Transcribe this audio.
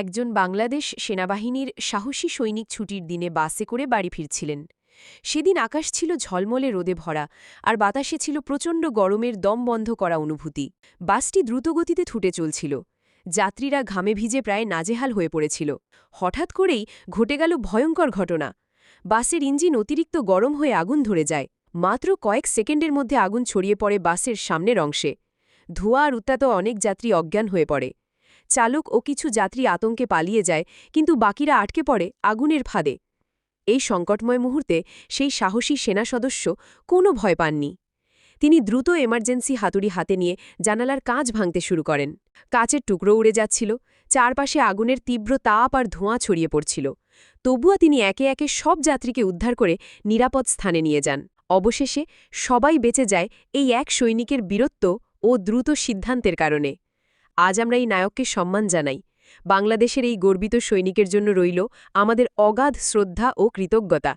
একজন বাংলাদেশ সেনাবাহিনীর সাহসী সৈনিক ছুটির দিনে বাসে করে বাড়ি ফিরছিলেন। সেদিন আকাশ ছিল ঝলমলে রোদে ভরা, আর বাতাসে ছিল প্রচণ্ড গরমের দম বন্ধ করা অনুভূতি। বাসটি দ্রুতগতিতে ছুটে চলছিল। যাত্রীরা ঘামে ভিজে প্রায় নাজেহাল হয়ে পড়েছিল। হঠাৎ করেই ঘটে গেল ভয়ঙ্কর ঘটনা। বাসের ইঞ্জিন অতিরিক্ত গরম হয়ে আগুন ধরে যায়। মাত্র কয়েক সেকেন্ডের মধ্যে আগুন ছড়িয়ে পড়ে বাসের সামনের অংশে। ধোঁয়া আর উত্তাত অনেক যাত্রী অজ্ঞান হয়ে পড়ে। চালক ও কিছু যাত্রী আতঙ্কে পালিয়ে যায়, কিন্তু বাকিরা আটকে পড়ে আগুনের ফাঁদে। এই সংকটময় মুহূর্তে সেই সাহসী সেনা সদস্য কোনো ভয় পাননি। তিনি দ্রুত এমার্জেন্সি হাতুড়ি হাতে নিয়ে জানালার কাঁচ ভাঙতে শুরু করেন। কাঁচের টুকরো উড়ে যাচ্ছিল, চারপাশে আগুনের তীব্র তাপ আর ধোঁয়া ছড়িয়ে পড়ছিল। তবুও তিনি একে একে সব যাত্রীকে উদ্ধার করে নিরাপদ স্থানে নিয়ে যান। অবশেষে সবাই বেঁচে যায় এই এক সৈনিকের বীরত্ব ও দ্রুত সিদ্ধান্তের কারণে। আজ আমরা এই নায়ককে সম্মান জানাই। বাংলাদেশের এই গর্বিত সৈনিকের জন্য রইল আমাদের অগাধ শ্রদ্ধা ও কৃতজ্ঞতা।